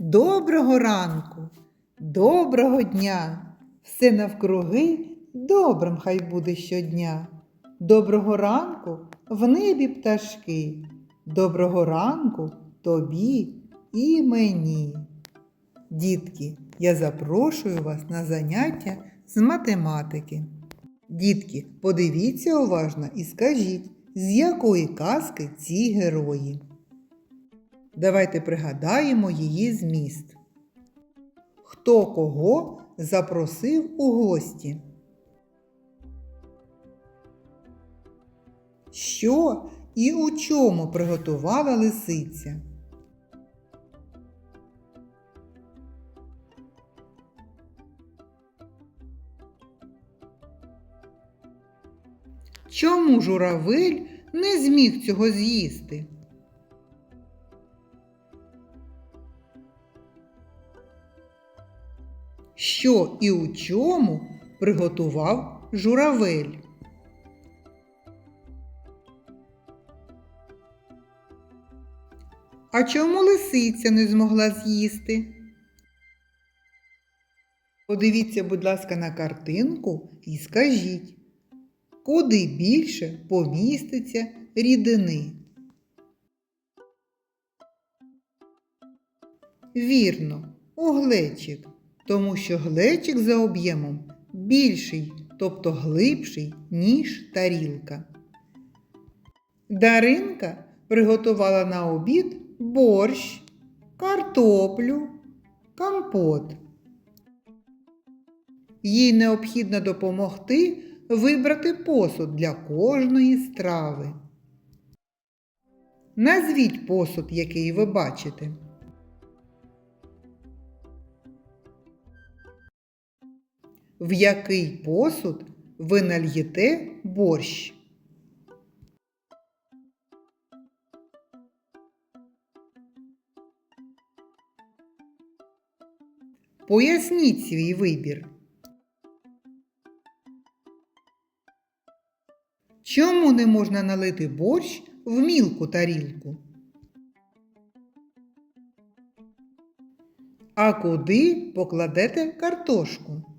Доброго ранку, доброго дня! Все навкруги добрим хай буде щодня. Доброго ранку в небі пташки. Доброго ранку тобі і мені. Дітки, я запрошую вас на заняття з математики. Дітки, подивіться уважно і скажіть, з якої казки ці герої. Давайте пригадаємо її зміст. Хто кого запросив у гості? Що і у чому приготувала лисиця? Чому журавель не зміг цього з'їсти? Що і у чому приготував журавель? А чому лисиця не змогла з'їсти? Подивіться, будь ласка, на картинку і скажіть, куди більше поміститься рідини? Вірно, у глечик, тому що глечик за об'ємом більший, тобто глибший, ніж тарілка. Даринка приготувала на обід борщ, картоплю, компот. Їй необхідно допомогти вибрати посуд для кожної страви. Назвіть посуд, який ви бачите. В який посуд ви нальєте борщ? Поясніть свій вибір. Чому не можна налити борщ в мілку тарілку? А куди покладете картошку?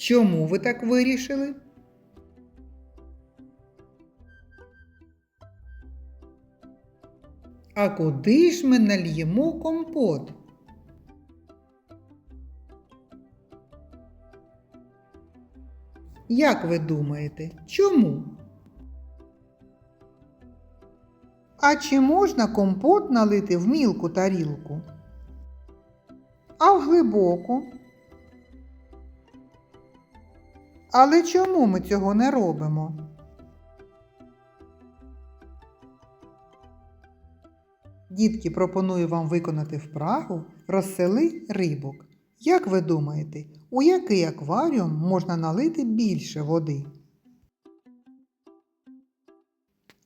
Чому ви так вирішили? А куди ж ми нальємо компот? Як ви думаєте, чому? А чи можна компот налити в мілку тарілку? А в глибоку? Але чому ми цього не робимо? Дітки, пропоную вам виконати вправу розсели рибок. Як ви думаєте, у який акваріум можна налити більше води?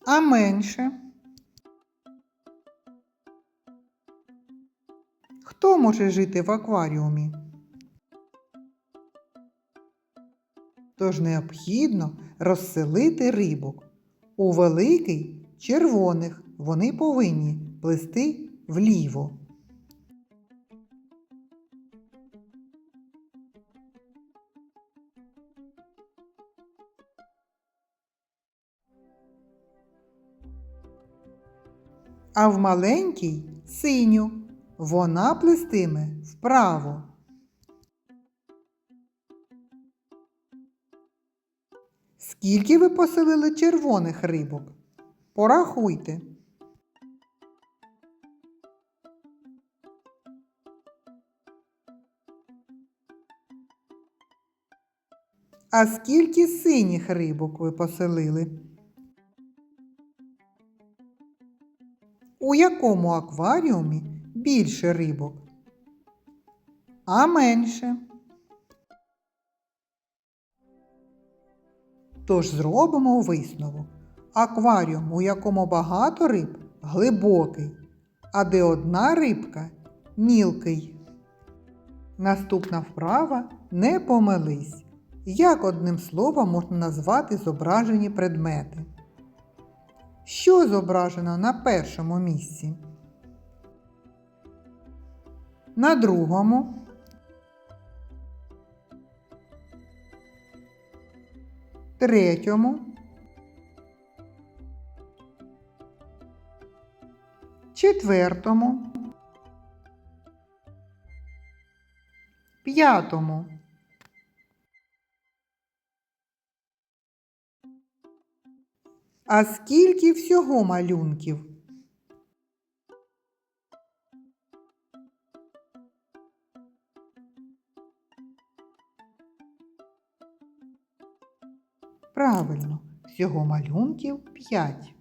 А менше? Хто може жити в акваріумі? Тож необхідно розселити рибок. У великий червоних вони повинні плисти вліво. А в маленькій синю вона плестиме вправо. Скільки ви поселили червоних рибок? Порахуйте. А скільки синіх рибок ви поселили? У якому акваріумі більше рибок? А менше? Тож зробимо висновок. Акваріум, у якому багато риб, глибокий, а де одна рибка мілкий. Наступна вправа не помились. Як одним словом можна назвати зображені предмети? Що зображено на першому місці? На другому. Третьому. Четвертому. П'ятому. А скільки всього малюнків? Правильно, всього малюнків 5.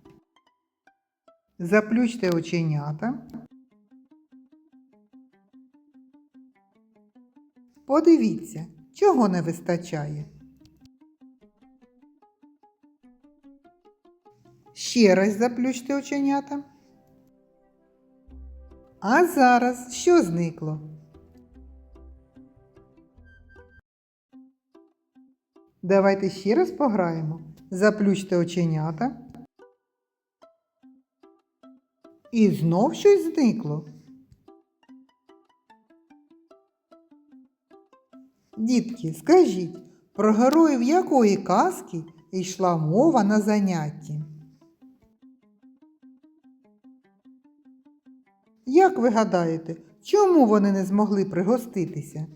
Заплющте оченята. Подивіться, чого не вистачає. Ще раз заплющте оченята. А зараз що зникло? Давайте ще раз пограємо. Заплющте оченята. І знов щось зникло. Дітки, скажіть, про героїв якої казки йшла мова на занятті? Як ви гадаєте, чому вони не змогли пригоститися?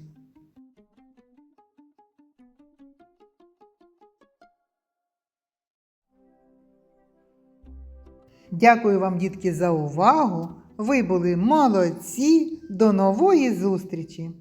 Дякую вам, дітки, за увагу. Ви були молодці. До нової зустрічі!